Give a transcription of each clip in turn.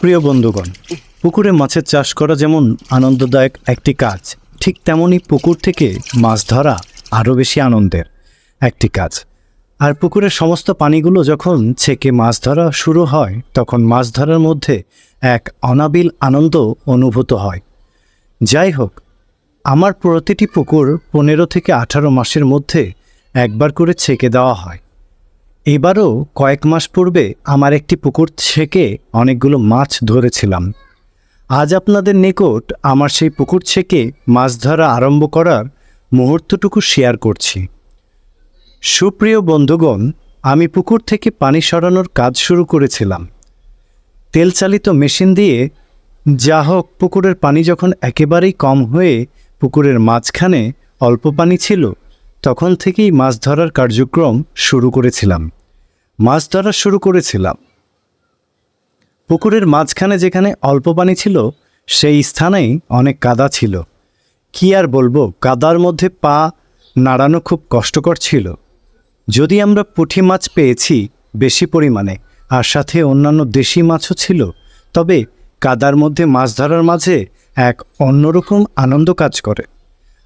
প্রিয় বন্ধুগণ, পুকুরে মাছের চাষ করা যেমন আনন্দদায়ক একটি কাজ, ঠিক তেমনই পুকুর থেকে মাছ ধরা আরও বেশি আনন্দের একটি কাজ। আর পুকুরের সমস্ত পানিগুলো যখন ছেকে মাছ ধরা শুরু হয়, তখন মাছ ধরার মধ্যে এক অনাবিল আনন্দ অনুভূত হয়। যাই হোক, আমার প্রতিটি পুকুর পনেরো থেকে আঠারো মাসের মধ্যে একবার করে ছেকে দেওয়া হয়। এবারও কয়েক মাস পূর্বে আমার একটি পুকুর ছেকে অনেকগুলো মাছ ধরেছিলাম। আজ আপনাদের নিকট আমার সেই পুকুর ছেকে মাছ ধরা আরম্ভ করার মুহূর্তটুকু শেয়ার করছি। সুপ্রিয় বন্ধুগণ, আমি পুকুর থেকে পানি সরানোর কাজ শুরু করেছিলাম। তেলচালিত মেশিন দিয়ে যা হোক, পুকুরের পানি যখন একেবারেই কম হয়ে পুকুরের মাঝখানে অল্প পানি ছিল, তখন থেকেই মাছ ধরার কার্যক্রম শুরু করেছিলাম। মাছ ধরা শুরু করেছিলাম। পুকুরের মাঝখানে যেখানে অল্প পানি ছিল, সেই স্থানেই অনেক কাদা ছিল। কি আর বলব, কাদার মধ্যে পা নাড়ানো খুব কষ্টকর ছিল। যদি আমরা পুঁটি মাছ পেয়েছি বেশি পরিমাণে, আর সাথে অন্যান্য দেশি মাছও ছিল, তবে কাদার মধ্যে মাছ ধরার মাঝে এক অন্যরকম আনন্দ কাজ করে।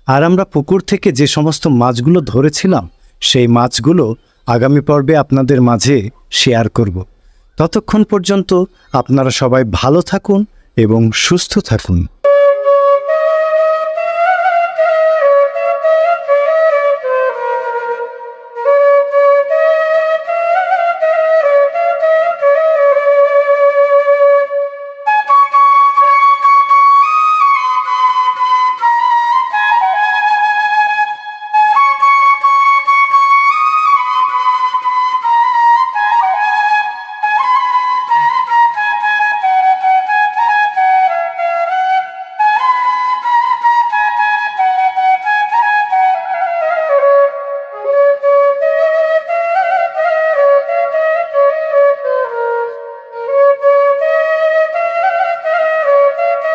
আর আমরা পুকুর থেকে যে সমস্ত মাছগুলো ধরেছিলাম, সেই মাছগুলো আগামী পর্বে আপনাদের মাঝে শেয়ার করব। ততক্ষণ পর্যন্ত আপনারা সবাই ভালো থাকুন এবং সুস্থ থাকুন।